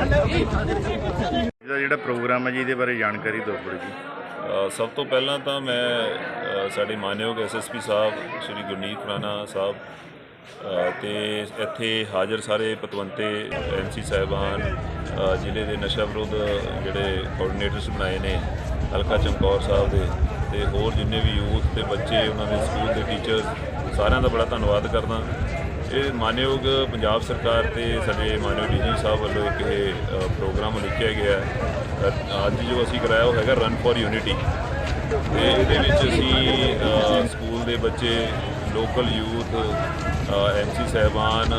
ਇਹਦਾ ਜਿਹੜਾ ਪ੍ਰੋਗਰਾਮ ਹੈ ਜੀ ਇਹਦੇ ਬਾਰੇ ਜਾਣਕਾਰੀ ਦਿਓ ਥੋੜੀ ਜੀ। ਸਭ ਤੋਂ ਪਹਿਲਾਂ ਤਾਂ ਮੈਂ ਸਾਡੇ ਮਾਨਯੋਗ ਐਸਐਸਪੀ ਸਾਹਿਬ ਸ਼੍ਰੀ ਗੁਰਨੀਤ ਰਾਣਾ ਸਾਹਿਬ ਅ, ਤੇ ਇੱਥੇ ਹਾਜ਼ਰ ਸਾਰੇ ਪਤਵੰਤੇ ਐਮਸੀ ਸਾਹਿਬਾਨ ਜ਼ਿਲ੍ਹੇ ਦੇ ਨਸ਼ਾ ਵਿਰੋਧ ਜਿਹੜੇ ਕੋਆਰਡੀਨੇਟਰਸ ਬਣਾਏ ਨੇ ਹਲਕਾ ਚਮਕੌਰ ਸਾਹਿਬ ਦੇ ਤੇ ਹੋਰ ਜਿੰਨੇ ਵੀ ਯੂਥ ਤੇ ਬੱਚੇ ਉਹਨਾਂ ਦੇ ਸਕੂਲ ਦੇ ਟੀਚਰਸ ਸਾਰਿਆਂ ਦਾ ਬੜਾ ਧੰਨਵਾਦ ਕਰਦਾ। ਇਹ ਮਾਨਯੋਗ ਪੰਜਾਬ ਸਰਕਾਰ ਤੇ ਸਾਡੇ ਮਾਨਯੋਗ ਡੀਜੀ ਸਾਹਿਬ ਵੱਲੋਂ ਇੱਕ ਇਹ ਪ੍ਰੋਗਰਾਮ ਲਿਖਿਆ ਗਿਆ ਹੈ। ਅੱਜ ਜੋ ਅਸੀਂ ਕਰਾਇਆ ਉਹ ਹੈਗਾ ਰਨ ਫॉर ਯੂਨਿਟੀ ਤੇ ਇਹਦੇ ਵਿੱਚ ਅਸੀਂ ਸਕੂਲ ਦੇ ਬੱਚੇ ਲੋਕਲ ਯੂਥ ਐਮਸੀ ਸਹਿਬਾਨ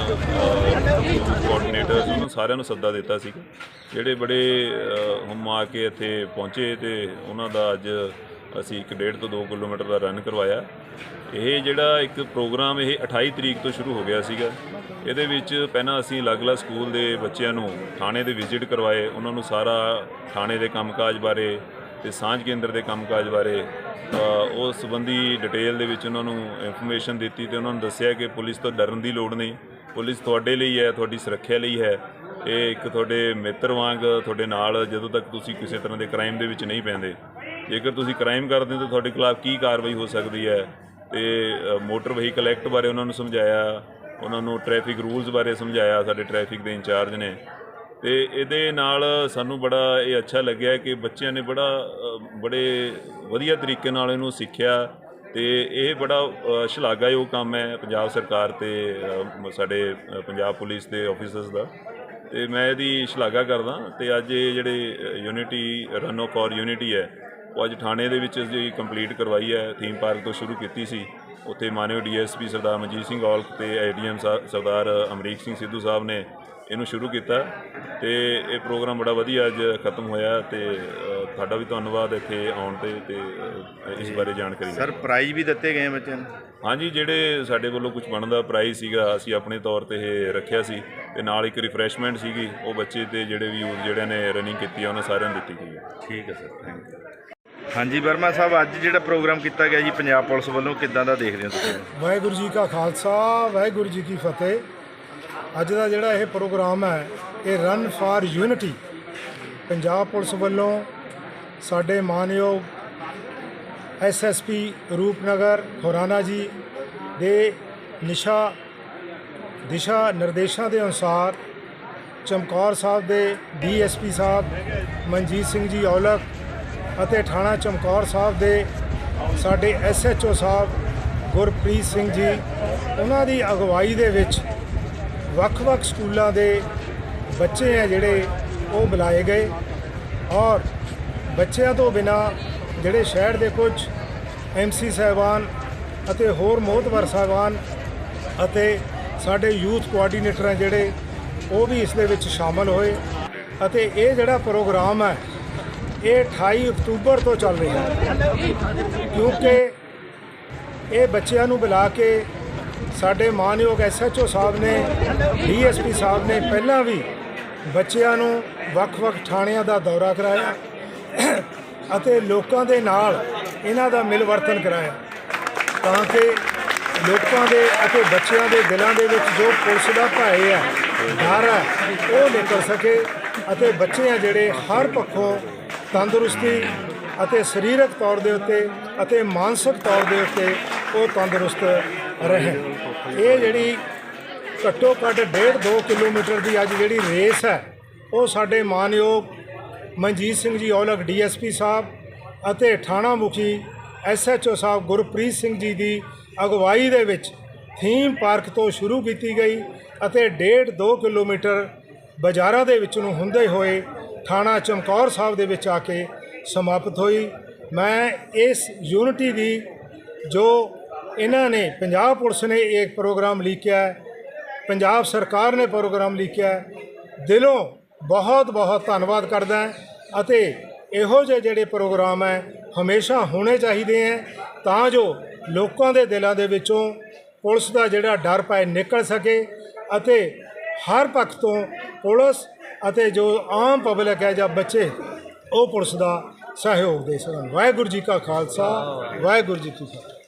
ਯੂਥ ਕੋਆਰਡੀਨੇਟਰਸ ਉਹਨਾਂ ਸਾਰਿਆਂ ਨੂੰ ਸੱਦਾ ਦਿੱਤਾ ਸੀ ਜਿਹੜੇ ਬੜੇ ਅ, ਆ ਕੇ ਇੱਥੇ ਪਹੁੰਚੇ ਤੇ ਉਹਨਾਂ ਦਾ ਅੱਜ ਅਸੀਂ 1.5 ਤੋਂ 2 ਕਿਲੋਮੀਟਰ ਦਾ ਰਨ ਕਰਵਾਇਆ। ਇਹ ਜਿਹੜਾ ਇੱਕ ਪ੍ਰੋਗਰਾਮ ਇਹ 28 ਤਰੀਕ ਤੋਂ ਸ਼ੁਰੂ ਹੋ ਗਿਆ ਸੀਗਾ। ਇਹਦੇ ਵਿੱਚ ਪਹਿਲਾਂ ਅਸੀਂ ਅਲੱਗ-ਅਲੱਗ ਸਕੂਲ ਦੇ ਬੱਚਿਆਂ ਨੂੰ ਥਾਣੇ ਦੇ ਵਿਜ਼ਿਟ ਕਰਵਾਏ। ਉਹਨਾਂ ਨੂੰ ਸਾਰਾ ਥਾਣੇ ਦੇ ਕੰਮਕਾਜ ਬਾਰੇ ਤੇ ਸਾਂਝ ਕੇਂਦਰ ਦੇ ਕੰਮਕਾਜ ਬਾਰੇ ਉਸ ਸੰਬੰਧੀ ਡਿਟੇਲ ਦੇ ਵਿੱਚ ਉਹਨਾਂ ਨੂੰ ਇਨਫੋਰਮੇਸ਼ਨ ਦਿੱਤੀ ਤੇ ਉਹਨਾਂ ਨੂੰ ਦੱਸਿਆ ਕਿ ਪੁਲਿਸ ਤੋਂ ਡਰਨ ਦੀ ਲੋੜ ਨਹੀਂ। ਪੁਲਿਸ ਤੁਹਾਡੇ ਲਈ ਹੈ, ਤੁਹਾਡੀ ਸੁਰੱਖਿਆ ਲਈ ਹੈ। ਇਹ ਇੱਕ ਤੁਹਾਡੇ ਮਿੱਤਰ ਵਾਂਗ ਤੁਹਾਡੇ ਨਾਲ ਜਦੋਂ ਤੱਕ ਤੁਸੀਂ ਕਿਸੇ ਤਰ੍ਹਾਂ ਦੇ ਕ੍ਰਾਈਮ ਦੇ ਵਿੱਚ ਨਹੀਂ ਪੈਂਦੇ। ਜੇਕਰ ਤੁਸੀਂ ਕ੍ਰਾਈਮ ਕਰਦੇ ਹੋ ਤਾਂ ਤੁਹਾਡੇ ਖਿਲਾਫ ਕੀ ਕਾਰਵਾਈ ਹੋ ਸਕਦੀ ਹੈ? ਤੇ ਮੋਟਰ ਵਹੀਕਲ ਐਕਟ ਬਾਰੇ ਉਹਨਾਂ ਨੂੰ ਸਮਝਾਇਆ, ਉਹਨਾਂ ਨੂੰ ਟ੍ਰੈਫਿਕ ਰੂਲਸ ਬਾਰੇ ਸਮਝਾਇਆ, ਸਾਡੇ ਟ੍ਰੈਫਿਕ ਦੇ ਇੰਚਾਰਜ ਨੇ। ਤੇ ਇਹਦੇ ਨਾਲ ਸਾਨੂੰ ਬੜਾ ਇਹ ਅੱਛਾ ਲੱਗਿਆ ਕਿ ਬੱਚਿਆਂ ਨੇ ਬੜਾ ਬੜੇ ਵਧੀਆ ਤਰੀਕੇ ਨਾਲ ਇਹਨੂੰ ਸਿੱਖਿਆ ਤੇ ਇਹ ਬੜਾ ਸ਼ਲਾਘਾਯੋਗ ਕੰਮ ਹੈ ਪੰਜਾਬ ਸਰਕਾਰ ਤੇ ਸਾਡੇ ਪੰਜਾਬ ਪੁਲਿਸ ਦੇ ਆਫੀਸਰਸ ਦਾ। ਤੇ ਮੈਂ ਇਹਦੀ ਸ਼ਲਾਘਾ ਕਰਦਾ ਤੇ ਅੱਜ ਇਹ ਜਿਹੜੇ ਯੂਨਿਟੀ ਰਨ ਫॉर ਯੂਨਿਟੀ ਹੈ ਉਹ ਅੱਜ ਥਾਣੇ ਦੇ ਵਿੱਚ ਅਸੀਂ ਕੰਪਲੀਟ ਕਰਵਾਈ ਹੈ ਥੀਮ ਪਾਰਕ ਤੋਂ ਸ਼ੁਰੂ ਕੀਤੀ ਸੀ। ਉੱਥੇ ਮਾਨਯੋਗ ਡੀਐਸਪੀ ਸਰਦਾਰ ਮਨਜੀਤ ਸਿੰਘ ਔਲਖ ਤੇ ਐਡੀਐਮ ਸਰਦਾਰ ਅਮਰੀਕ ਸਿੰਘ ਸਿੱਧੂ ਸਾਹਿਬ ਨੇ ਇਹਨੂੰ ਸ਼ੁਰੂ ਕੀਤਾ। ਤੇ ਇਹ ਪ੍ਰੋਗਰਾਮ ਬੜਾ ਵਧੀਆ ਅੱਜ ਖਤਮ ਹੋਇਆ ਤੇ ਤੁਹਾਡਾ ਵੀ ਧੰਨਵਾਦ ਇੱਥੇ ਆਉਣ ਤੇ ਤੇ ਇਸ ਬਾਰੇ ਜਾਣਕਾਰੀ ਸਰ ਪ੍ਰਾਈਜ਼ ਵੀ ਦਿੱਤੇ ਗਏ ਬੱਚਿਆਂ ਨੂੰ? ਹਾਂਜੀ ਜਿਹੜੇ ਸਾਡੇ ਵੱਲੋਂ ਕੁਝ ਬਣਦਾ ਪ੍ਰਾਈਜ਼ ਸੀਗਾ ਅਸੀਂ ਆਪਣੇ ਤੌਰ ਤੇ ਇਹ ਰੱਖਿਆ ਸੀ। ਤੇ ਨਾਲ ਇੱਕ ਰਿਫਰੈਸ਼ਮੈਂਟ ਸੀਗੀ ਉਹ ਬੱਚੇ ਤੇ ਜਿਹੜੇ ਵੀ ਯੂਥ ਜਿਹੜਿਆਂ ਨੇ ਰਨਿੰਗ ਕੀਤੀ ਆ ਉਹਨਾਂ ਸਾਰਿਆਂ ਨੂੰ ਦਿੱਤੀ ਗਈ ਹੈ। ਠੀਕ ਹੈ ਸਰ ਥੈਂਕ ਯੂ ਹਾਂਜੀ ਵਰਮਾ ਸਾਹਿਬ, ਅੱਜ ਜਿਹੜਾ ਪ੍ਰੋਗਰਾਮ ਕੀਤਾ ਗਿਆ ਜੀ ਪੰਜਾਬ ਪੁਲਿਸ ਵੱਲੋਂ, ਕਿੱਦਾਂ ਦਾ ਦੇਖਦੇ ਹੋ ਤੁਸੀਂ? ਵਾਹਿਗੁਰੂ ਜੀ ਕਾ ਖਾਲਸਾ, ਵਾਹਿਗੁਰੂ ਜੀ ਕੀ ਫਤਿਹ। ਅੱਜ ਦਾ ਜਿਹੜਾ ਇਹ ਪ੍ਰੋਗਰਾਮ ਹੈ, ਇਹ run for unity Punjab police ਵੱਲੋਂ ਸਾਡੇ ਮਾਨਯੋਗ ਐਸਐਸਪੀ ਰੂਪਨਗਰ ਖੁਰਾਨਾ ਜੀ ਦੇ ਨਿਸ਼ਾ, ਦਿਸ਼ਾ ਨਿਰਦੇਸ਼ਾਂ ਦੇ ਅਨੁਸਾਰ ਚਮਕੌਰ ਸਾਹਿਬ ਦੇ ਡੀਐਸਪੀ ਸਾਹਿਬ, ਮਨਜੀਤ ਸਿੰਘ ਜੀ ਔਲਖ ਅਤੇ ਥਾਣਾ ਚਮਕੌਰ ਸਾਹਿਬ ਦੇ ਸਾਡੇ ਐਸਐਚਓ ਸਾਹਿਬ ਗੁਰਪ੍ਰੀਤ ਸਿੰਘ ਜੀ, ਉਹਨਾਂ ਦੀ ਅਗਵਾਈ ਦੇ ਵਿੱਚ ਵੱਖ-ਵੱਖ ਸਕੂਲਾਂ ਦੇ ਬੱਚੇ ਆ ਜਿਹੜੇ ਉਹ ਬੁਲਾਏ ਗਏ ਔਰ ਬੱਚਿਆਂ ਤੋਂ ਬਿਨਾ ਜਿਹੜੇ ਸ਼ਹਿਰ ਦੇ ਕੁਝ ਐਮਸੀ ਸਾਹਿਬਾਨ ਅਤੇ ਹੋਰ ਮੋਹਤਵਰ ਸਾਹਿਬਾਨ ਅਤੇ ਸਾਡੇ ਯੂਥ ਕੋਆਰਡੀਨੇਟਰ ਹੈ ਜਿਹੜੇ ਉਹ ਵੀ ਇਸ ਦੇ ਵਿੱਚ ਸ਼ਾਮਲ ਹੋਏ ਅਤੇ ਇਹ ਜਿਹੜਾ ਪ੍ਰੋਗਰਾਮ ਹੈ ਇਹ 28 ਅਕਤੂਬਰ ਤੋਂ ਚੱਲ ਰਹੀ ਹੈ। ਕਿਉਂਕਿ ਇਹ ਬੱਚਿਆਂ ਨੂੰ ਬੁਲਾ ਕੇ ਸਾਡੇ ਮਾਨਯੋਗ ਐਸਐਚਓ ਸਾਹਿਬ ਨੇ ਡੀਐਸਪੀ ਸਾਹਿਬ ਨੇ ਪਹਿਲਾਂ ਵੀ ਬੱਚਿਆਂ ਨੂੰ ਵੱਖ-ਵੱਖ ਥਾਣਿਆਂ ਦਾ ਦੌਰਾ ਕਰਾਇਆ ਅਤੇ ਲੋਕਾਂ ਦੇ ਨਾਲ ਇਹਨਾਂ ਦਾ ਮਿਲਵਰਤਨ ਕਰਾਇਆ ਤਾਂ ਕਿ ਲੋਕਾਂ ਦੇ ਅਤੇ ਬੱਚਿਆਂ ਦੇ ਦਿਲਾਂ ਦੇ ਵਿੱਚ ਜੋ ਪੁਲਿਸ ਦਾ ਭਾਏ ਆ, ਡਰ ਹੈ ਉਹ ਨਿਕਲ ਸਕੇ ਅਤੇ ਬੱਚੇ ਆ ਜਿਹੜੇ ਹਰ ਪੱਖੋਂ ਤੰਦਰੁਸਤੀ ਅਤੇ ਸਰੀਰਕ ਤੌਰ ਦੇ ਉੱਤੇ ਅਤੇ ਮਾਨਸਿਕ ਤੌਰ ਦੇ ਉੱਤੇ ਉਹ ਤੰਦਰੁਸਤ ਰਹਿਣ ਇਹ ਜਿਹੜੀ ਘੱਟੋ ਘੱਟ 1.5 2 ਕਿਲੋਮੀਟਰ ਦੀ ਅੱਜ ਜਿਹੜੀ ਰੇਸ ਹੈ, ਉਹ ਸਾਡੇ ਮਾਨਯੋਗ ਮਨਜੀਤ ਸਿੰਘ ਜੀ ਔਲਖ ਡੀਐਸਪੀ ਸਾਹਿਬ ਅਤੇ ਥਾਣਾ ਮੁਖੀ ਐਸਐਚਓ ਸਾਹਿਬ ਗੁਰਪ੍ਰੀਤ ਸਿੰਘ ਜੀ ਦੀ ਅਗਵਾਈ ਦੇ ਵਿੱਚ ਥੀਮ ਪਾਰਕ ਤੋਂ ਸ਼ੁਰੂ ਕੀਤੀ ਗਈ ਅਤੇ 1.5 2 ਕਿਲੋਮੀਟਰ ਬਾਜ਼ਾਰਾਂ ਦੇ ਵਿੱਚ ਨੂੰ ਹੁੰਦੇ ਹੋਏ ਥਾਣਾ ਚਮਕੌਰ ਸਾਹਿਬ ਦੇ ਵਿੱਚ ਆ ਕੇ ਸਮਾਪਤ ਹੋਈ। ਮੈਂ ਇਸ ਯੂਨਿਟੀ ਦੀ ਜੋ ਇਹਨਾਂ ਨੇ, ਪੰਜਾਬ ਪੁਲਿਸ ਨੇ ਇਹ ਪ੍ਰੋਗਰਾਮ ਲਿਖਿਆ ਪੰਜਾਬ ਸਰਕਾਰ ਨੇ ਪ੍ਰੋਗਰਾਮ ਲਿਖਿਆ ਦਿਲੋਂ ਬਹੁਤ ਬਹੁਤ ਧੰਨਵਾਦ ਕਰਦਾ ਅਤੇ ਇਹੋ ਜਿਹੇ ਜਿਹੜੇ ਪ੍ਰੋਗਰਾਮ ਹੈ, ਹਮੇਸ਼ਾ ਹੋਣੇ ਚਾਹੀਦੇ ਹੈ ਤਾਂ ਜੋ ਲੋਕਾਂ ਦੇ ਦਿਲਾਂ ਦੇ ਵਿੱਚੋਂ ਪੁਲਿਸ ਦਾ ਜਿਹੜਾ ਡਰ ਪਾਏ ਨਿਕਲ ਸਕੇ ਅਤੇ ਹਰ ਪੱਖ ਤੋਂ ਪੁਲਿਸ ਅਤੇ ਜੋ ਆਮ ਪਬਲਿਕ ਹੈ ਜਾਂ ਬੱਚੇ, ਉਹ ਪੁਲਿਸ ਦਾ ਸਹਿਯੋਗ ਦੇ ਸਕਣ। ਵਾਹਿਗੁਰੂ ਜੀ ਕਾ ਖਾਲਸਾ, ਵਾਹਿਗੁਰੂ ਜੀ ਕੀ ਫਤਿਹ।